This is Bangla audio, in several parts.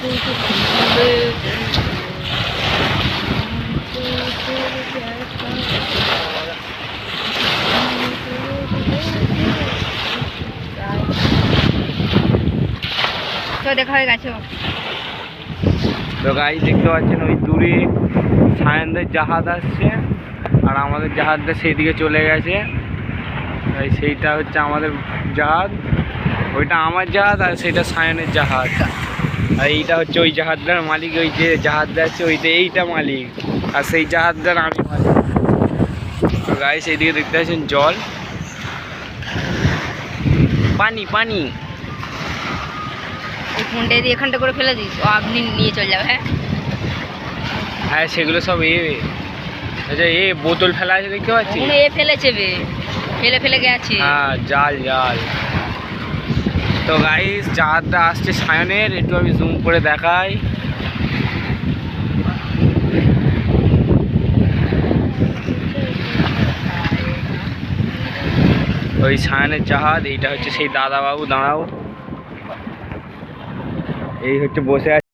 তো দেখা গেছে তো দেখতে পাচ্ছেন ওই দূরে সায়নদের জাহাজ আসছে, আর আমাদের জাহাজটা সেই দিকে চলে গেছে। তাই সেইটা হচ্ছে আমাদের জাহাজ। ওইটা আমার জাহাজ আর সেটা সায়নের জাহাজ। আর এইটা হচ্ছে ওই জাহাজটার মালিক ওই যে জাহাজটা আছে ওইটা এইটা মালিক। আর সেই জাহাজটার আমি মালিক। তো গাই দেখতে পাচ্ছেন জল। পানি পানি। এই ফোনটা দিয়ে এখানটা করে ফেলে দিস। ও আপনি নিয়ে চলে যাবে হ্যাঁ? হ্যাঁ সেগুলো সব এ। আচ্ছা এ বোতল ফেলা আছে দেখতে ওগুলো এ ফেলেছে বে। ফেলে ফেলে গেছে। হ্যাঁ জাল জাল। তো গাইস জাহাজটা আসছে সায়নের একটু আমি জুম করে দেখাই। ওই সায়নের জাহাজ এইটা হচ্ছে সেই দাদাবাবু, দাঁড়াও। এই হচ্ছে বসে আছে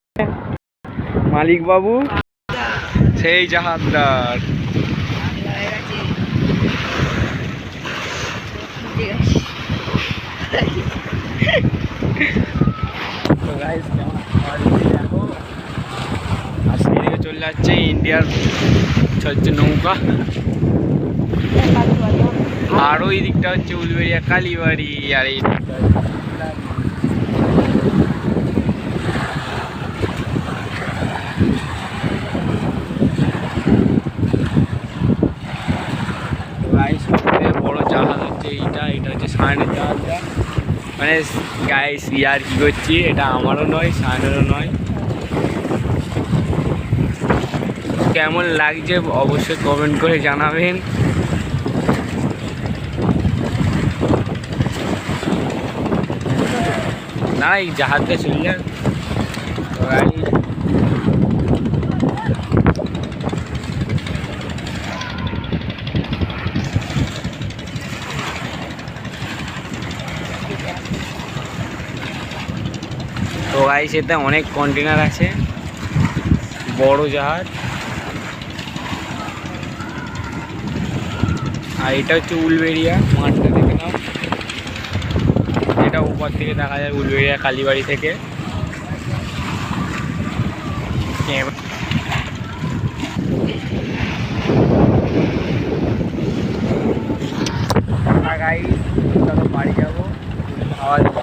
মালিক বাবু সেই জাহাজটার হয়ে গেছে। তো গাইস দেখো, আর চলে যাচ্ছে ইন্ডিয়ার হচ্ছে নৌকা। আর ওই দিকটা হচ্ছে উলবেড়িয়া, কালীবাড়ি আর এই দিকটা বড় জাহাজ হচ্ছে এইটা, এটা হচ্ছে সায়নের জাহাজটা। মানে গাইস ইয়ার কি করছি? এটা আমারও নয়, সায়নেরও নয়। কেমন লাগছে অবশ্যই কমেন্ট করে জানাবেন। না, এই জাহাজটা চলে যাক। তো গাইস এতে অনেক কন্টেনার আছে। বড় জাহাজ। আর এটা হচ্ছে উলবেড়িয়া, মাঠটা দেখে নাও। এটা উপর থেকে দেখা যায় উলবেড়িয়া, কালীবাড়ি থেকে। আর বাড়ি যাব। দিচ্ছে